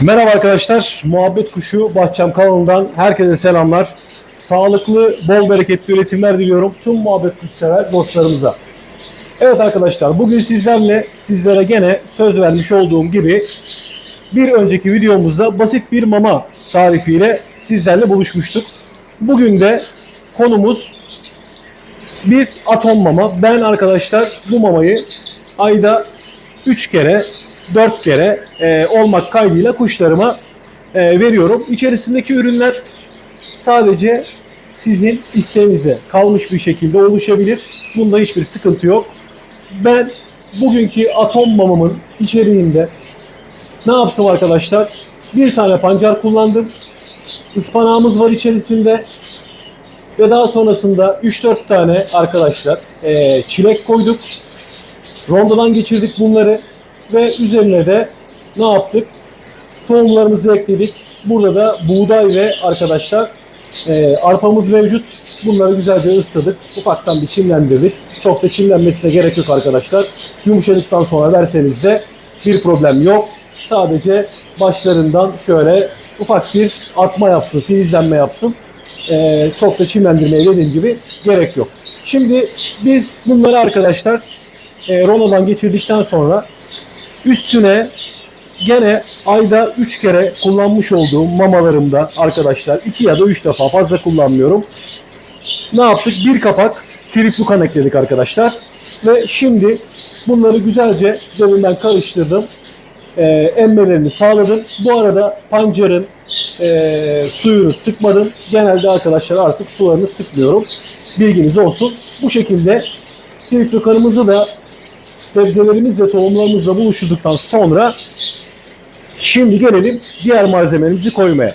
Merhaba arkadaşlar. Muhabbet Kuşu Bahçem kanalından herkese selamlar. Sağlıklı, bol bereketli üretimler diliyorum tüm muhabbet kuşu sever dostlarımıza. Evet arkadaşlar bugün sizlerle sizlere gene söz vermiş olduğum gibi bir önceki videomuzda basit bir mama tarifiyle sizlerle buluşmuştuk. Bugün de konumuz bir atom mama. Ben arkadaşlar bu mamayı ayda 3 kere 4 kere e, olmak kaydıyla kuşlarıma e, veriyorum. İçerisindeki ürünler sadece sizin isteğinize kalmış bir şekilde oluşabilir. Bunda hiçbir sıkıntı yok. Ben bugünkü atom mamamın içeriğinde ne yaptım arkadaşlar? Bir tane pancar kullandım. Ispanağımız var içerisinde. Ve daha sonrasında 3-4 tane arkadaşlar e, çilek koyduk. Rondodan geçirdik bunları. Ve üzerine de ne yaptık? Tohumlarımızı ekledik. Burada da buğday ve arkadaşlar e, arpamız mevcut. Bunları güzelce ısladık. Ufaktan bir çimlendirdik. Çok da çimlenmesine gerek yok arkadaşlar. Yumuşadıktan sonra verseniz de bir problem yok. Sadece başlarından şöyle ufak bir atma yapsın, filizlenme yapsın. E, çok da çimlendirmeye dediğim gibi gerek yok. Şimdi biz bunları arkadaşlar e, Rono'dan geçirdikten sonra üstüne gene ayda 3 kere kullanmış olduğum mamalarımda arkadaşlar 2 ya da 3 defa fazla kullanmıyorum. Ne yaptık? Bir kapak triflukan ekledik arkadaşlar. Ve şimdi bunları güzelce deminden karıştırdım. Ee, emmelerini sağladım. Bu arada pancarın e, suyunu sıkmadım. Genelde arkadaşlar artık sularını sıkmıyorum. Bilginiz olsun. Bu şekilde triflukanımızı da sebzelerimiz ve tohumlarımızla buluşturduktan sonra şimdi gelelim diğer malzemelerimizi koymaya.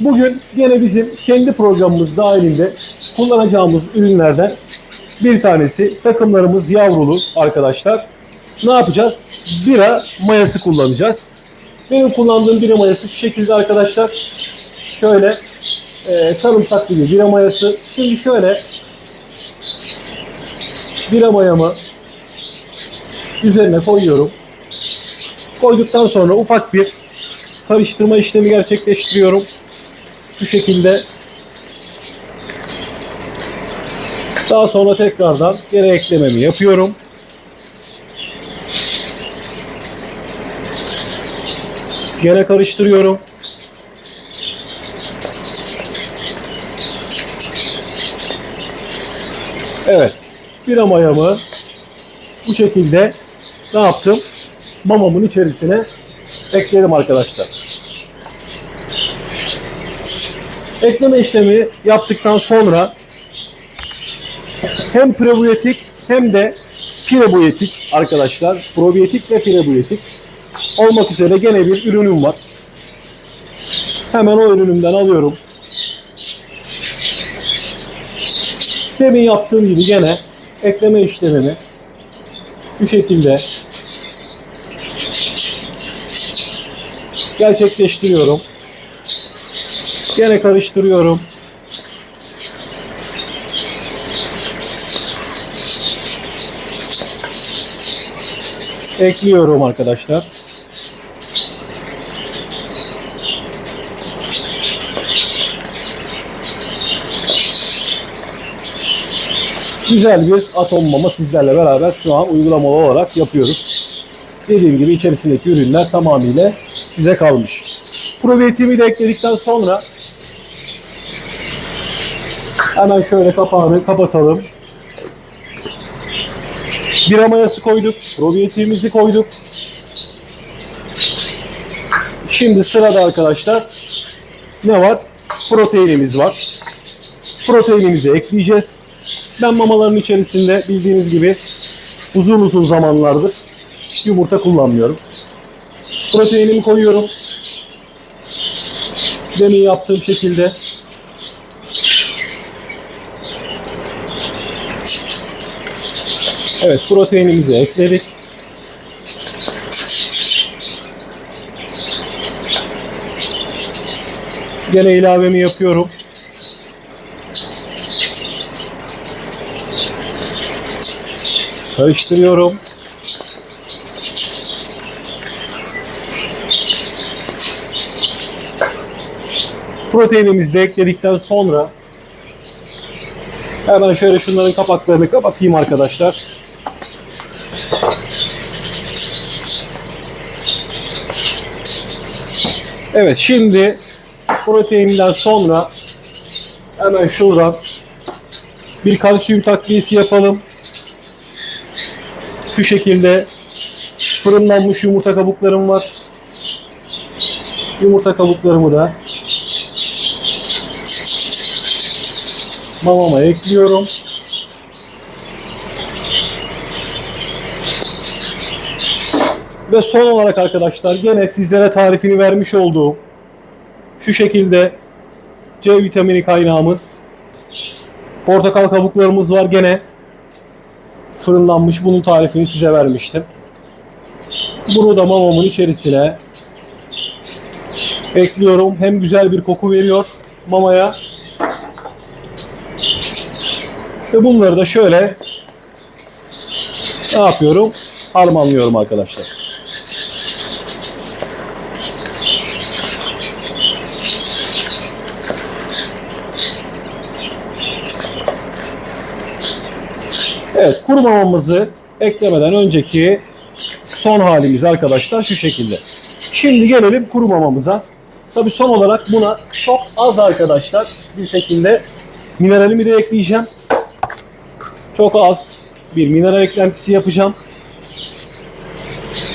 Bugün yine bizim kendi programımız dahilinde kullanacağımız ürünlerden bir tanesi takımlarımız yavrulu arkadaşlar. Ne yapacağız? Bira mayası kullanacağız. Benim kullandığım bira mayası şu şekilde arkadaşlar. Şöyle e, sarımsak gibi bira mayası. Şimdi şöyle bira mayamı üzerine koyuyorum. Koyduktan sonra ufak bir karıştırma işlemi gerçekleştiriyorum. Şu şekilde. Daha sonra tekrardan geri eklememi yapıyorum. Gene karıştırıyorum. Evet. Bir mayamı bu şekilde ne yaptım? Mamamın içerisine ekledim arkadaşlar. Ekleme işlemi yaptıktan sonra hem prebiyotik hem de prebiyotik arkadaşlar. Probiyotik ve prebiyotik olmak üzere gene bir ürünüm var. Hemen o ürünümden alıyorum. Demin yaptığım gibi gene ekleme işlemini bu şekilde gerçekleştiriyorum. Gene karıştırıyorum. Ekliyorum arkadaşlar. Güzel bir atom mama sizlerle beraber şu an uygulamalı olarak yapıyoruz. Dediğim gibi içerisindeki ürünler tamamıyla size kalmış. Probiyetimi de ekledikten sonra hemen şöyle kapağını kapatalım. Bira mayası koyduk. Probiyetimizi koyduk. Şimdi sırada arkadaşlar ne var? Proteinimiz var. Proteinimizi ekleyeceğiz. Ben mamaların içerisinde bildiğiniz gibi uzun uzun zamanlardır yumurta kullanmıyorum. Proteinimi koyuyorum. Demin yaptığım şekilde. Evet proteinimizi ekledik. Gene ilavemi yapıyorum. Karıştırıyorum. Proteinimizi de ekledikten sonra hemen şöyle şunların kapaklarını kapatayım arkadaşlar. Evet şimdi proteinden sonra hemen şuradan bir kalsiyum takviyesi yapalım. Şu şekilde fırınlanmış yumurta kabuklarım var. Yumurta kabuklarımı da mamama ekliyorum. Ve son olarak arkadaşlar gene sizlere tarifini vermiş olduğum şu şekilde C vitamini kaynağımız portakal kabuklarımız var gene fırınlanmış bunun tarifini size vermiştim. Bunu da mamamın içerisine ekliyorum. Hem güzel bir koku veriyor mamaya. Ve bunları da şöyle ne yapıyorum? Harmanlıyorum arkadaşlar. Evet, kuru mamamızı eklemeden önceki son halimiz arkadaşlar şu şekilde. Şimdi gelelim kuru mamamıza. Tabi son olarak buna çok az arkadaşlar bir şekilde mineralimi de ekleyeceğim. Çok az bir mineral eklentisi yapacağım.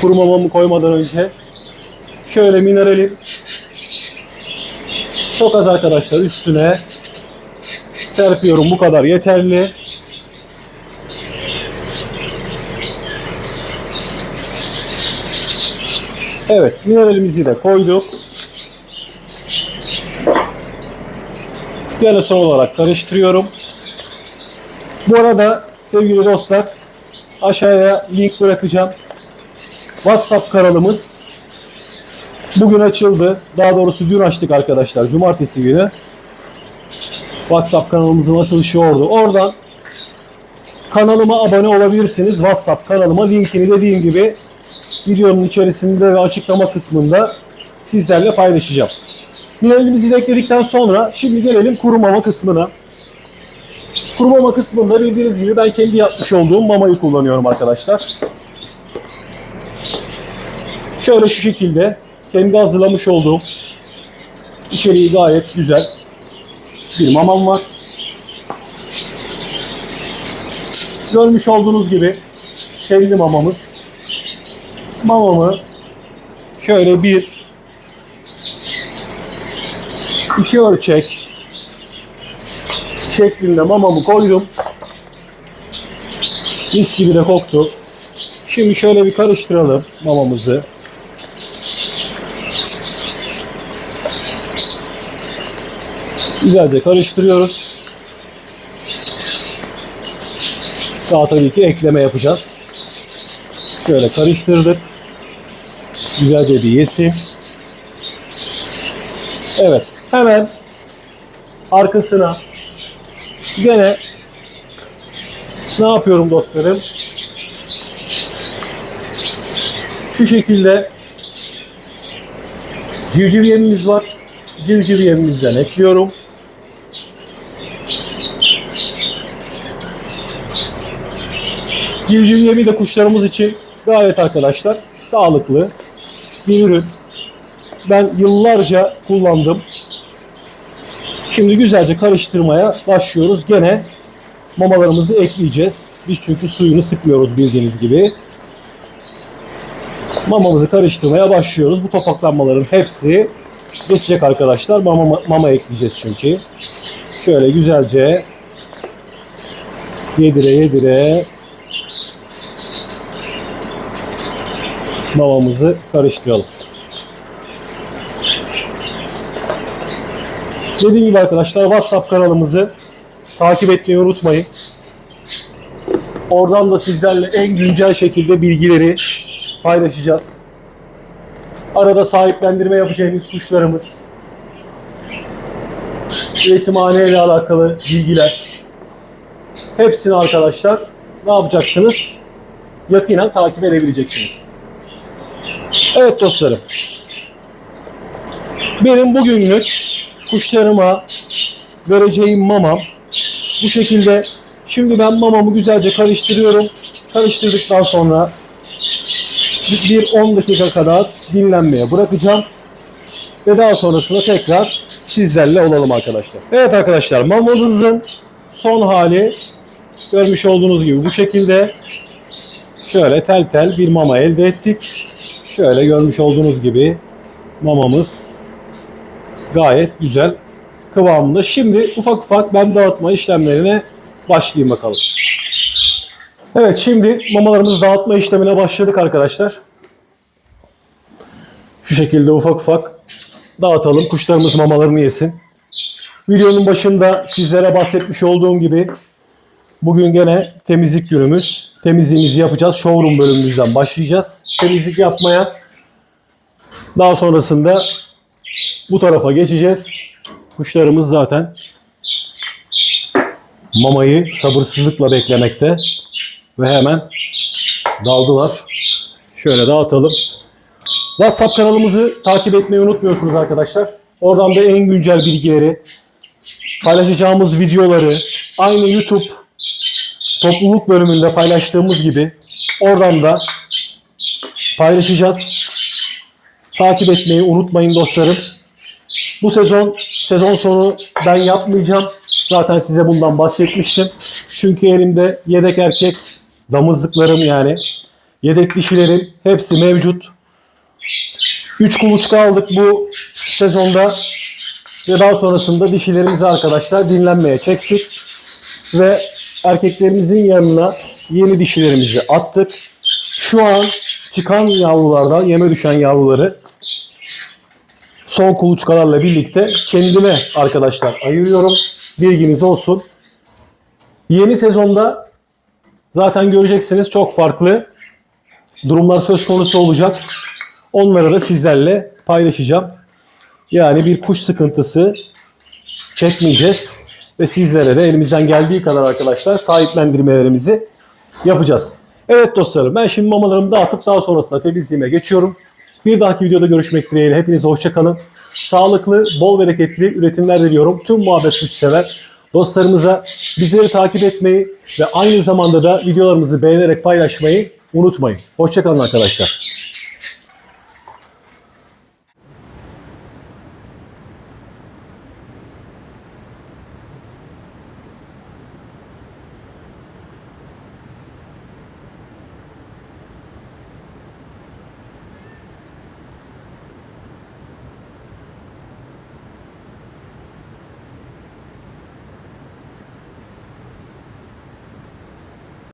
Kuru mamamı koymadan önce. Şöyle mineralim çok az arkadaşlar üstüne serpiyorum. Bu kadar yeterli. Evet, mineralimizi de koyduk. Gene son olarak karıştırıyorum. Bu arada sevgili dostlar aşağıya link bırakacağım. WhatsApp kanalımız bugün açıldı. Daha doğrusu dün açtık arkadaşlar. Cumartesi günü. WhatsApp kanalımızın açılışı orada. Oradan kanalıma abone olabilirsiniz. WhatsApp kanalıma linkini dediğim gibi videonun içerisinde ve açıklama kısmında sizlerle paylaşacağım. Mineralimizi ekledikten sonra şimdi gelelim kuru mama kısmına. Kuru mama kısmında bildiğiniz gibi ben kendi yapmış olduğum mamayı kullanıyorum arkadaşlar. Şöyle şu şekilde kendi hazırlamış olduğum içeriği gayet güzel bir mamam var. Görmüş olduğunuz gibi kendi mamamız. Mamamı şöyle bir iki ölçek şeklinde mamamı koydum. Mis gibi de koktu. Şimdi şöyle bir karıştıralım mamamızı. Güzelce karıştırıyoruz. Daha tabii ki ekleme yapacağız. Şöyle karıştırdık. Güzelce bir yesin. Evet. Hemen arkasına gene ne yapıyorum dostlarım? Şu şekilde civciv yemimiz var. Civciv yemimizden ekliyorum. Civciv yemi de kuşlarımız için gayet arkadaşlar sağlıklı bir ürün. Ben yıllarca kullandım. Şimdi güzelce karıştırmaya başlıyoruz. Gene mamalarımızı ekleyeceğiz. Biz çünkü suyunu sıkmıyoruz bildiğiniz gibi. Mamamızı karıştırmaya başlıyoruz. Bu topaklanmaların hepsi geçecek arkadaşlar. Mama, mama ekleyeceğiz çünkü. Şöyle güzelce yedire yedire mamamızı karıştıralım. Dediğim gibi arkadaşlar WhatsApp kanalımızı takip etmeyi unutmayın. Oradan da sizlerle en güncel şekilde bilgileri paylaşacağız. Arada sahiplendirme yapacağımız kuşlarımız, üretimhane ile alakalı bilgiler. Hepsini arkadaşlar ne yapacaksınız? yakinen takip edebileceksiniz. Evet dostlarım. Benim bugünlük kuşlarıma vereceğim mamam bu şekilde. Şimdi ben mamamı güzelce karıştırıyorum. Karıştırdıktan sonra bir bir 10 dakika kadar dinlenmeye bırakacağım. Ve daha sonrasında tekrar sizlerle olalım arkadaşlar. Evet arkadaşlar mamamızın son hali görmüş olduğunuz gibi bu şekilde şöyle tel tel bir mama elde ettik. Şöyle görmüş olduğunuz gibi mamamız gayet güzel kıvamında. Şimdi ufak ufak ben dağıtma işlemlerine başlayayım bakalım. Evet şimdi mamalarımızı dağıtma işlemine başladık arkadaşlar. Şu şekilde ufak ufak dağıtalım. Kuşlarımız mamalarını yesin. Videonun başında sizlere bahsetmiş olduğum gibi bugün gene temizlik günümüz. Temizliğimizi yapacağız. Showroom bölümümüzden başlayacağız. Temizlik yapmaya. Daha sonrasında bu tarafa geçeceğiz. Kuşlarımız zaten mamayı sabırsızlıkla beklemekte. Ve hemen daldılar. Şöyle dağıtalım. WhatsApp kanalımızı takip etmeyi unutmuyorsunuz arkadaşlar. Oradan da en güncel bilgileri, paylaşacağımız videoları, aynı YouTube topluluk bölümünde paylaştığımız gibi oradan da paylaşacağız. Takip etmeyi unutmayın dostlarım. Bu sezon sezon sonu ben yapmayacağım. Zaten size bundan bahsetmiştim. Çünkü elimde yedek erkek damızlıklarım yani yedek dişilerim hepsi mevcut. 3 kuluçka aldık bu sezonda ve daha sonrasında dişilerimizi arkadaşlar dinlenmeye çektik ve erkeklerimizin yanına yeni dişilerimizi attık. Şu an çıkan yavrulardan yeme düşen yavruları son kuluçkalarla birlikte kendime arkadaşlar ayırıyorum. Bilginiz olsun. Yeni sezonda zaten göreceksiniz çok farklı durumlar söz konusu olacak. Onları da sizlerle paylaşacağım. Yani bir kuş sıkıntısı çekmeyeceğiz ve sizlere de elimizden geldiği kadar arkadaşlar sahiplendirmelerimizi yapacağız. Evet dostlarım ben şimdi mamalarımı dağıtıp daha sonrasında temizliğime geçiyorum. Bir dahaki videoda görüşmek dileğiyle hepinize hoşçakalın. Sağlıklı, bol bereketli üretimler diliyorum. Tüm muhabbet sever dostlarımıza bizleri takip etmeyi ve aynı zamanda da videolarımızı beğenerek paylaşmayı unutmayın. Hoşçakalın arkadaşlar.